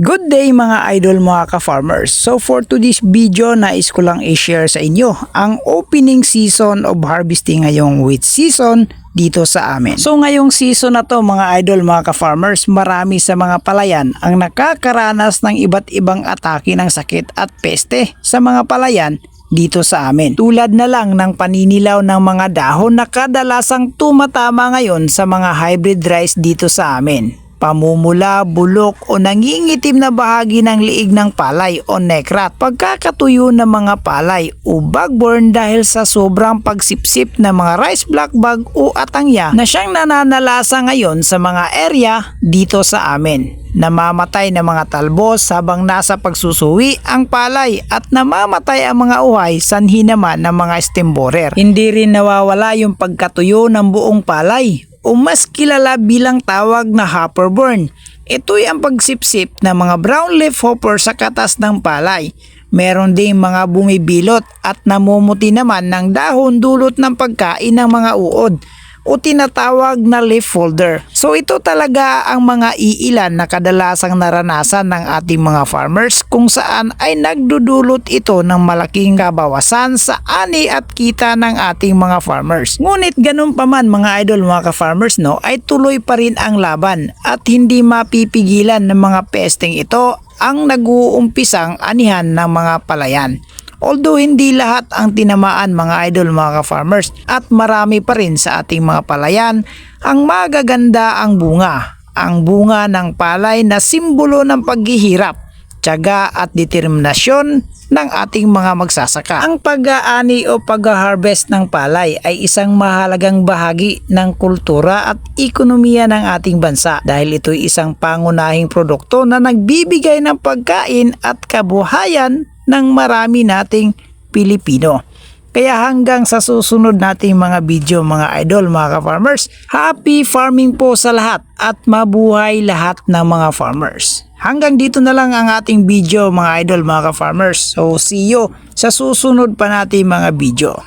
Good day mga idol mga ka-farmers. So for today's video, nais ko lang i-share sa inyo ang opening season of harvesting ngayong wheat season dito sa amin. So ngayong season na to mga idol mga ka-farmers, marami sa mga palayan ang nakakaranas ng iba't ibang atake ng sakit at peste sa mga palayan dito sa amin. Tulad na lang ng paninilaw ng mga dahon na kadalasang tumatama ngayon sa mga hybrid rice dito sa amin pamumula, bulok o nangingitim na bahagi ng liig ng palay o neckrat, pagkakatuyo ng mga palay o bagborn dahil sa sobrang pagsipsip ng mga rice black bug o atangya na siyang nananalasa ngayon sa mga area dito sa amin. Namamatay ng mga talbos habang nasa pagsusuwi ang palay at namamatay ang mga uhay sanhi naman ng mga stem borer. Hindi rin nawawala yung pagkatuyo ng buong palay o mas kilala bilang tawag na hopperborn. Ito'y ang pagsipsip ng mga brown leaf hopper sa katas ng palay. Meron ding mga bumibilot at namumuti naman ng dahon dulot ng pagkain ng mga uod o tinatawag na leaf folder. So ito talaga ang mga iilan na kadalasang naranasan ng ating mga farmers kung saan ay nagdudulot ito ng malaking kabawasan sa ani at kita ng ating mga farmers. Ngunit ganun pa man mga idol mga ka-farmers no ay tuloy pa rin ang laban at hindi mapipigilan ng mga pesteng ito ang nag-uumpisang anihan ng mga palayan. Although hindi lahat ang tinamaan mga idol mga ka-farmers at marami pa rin sa ating mga palayan ang magaganda ang bunga. Ang bunga ng palay na simbolo ng paghihirap, tiyaga at determinasyon ng ating mga magsasaka. Ang pag-aani o pag-harvest ng palay ay isang mahalagang bahagi ng kultura at ekonomiya ng ating bansa dahil ito'y isang pangunahing produkto na nagbibigay ng pagkain at kabuhayan ng marami nating Pilipino. Kaya hanggang sa susunod nating mga video mga idol, mga ka-farmers, happy farming po sa lahat at mabuhay lahat ng mga farmers. Hanggang dito na lang ang ating video mga idol, mga ka-farmers. So see you sa susunod pa nating mga video.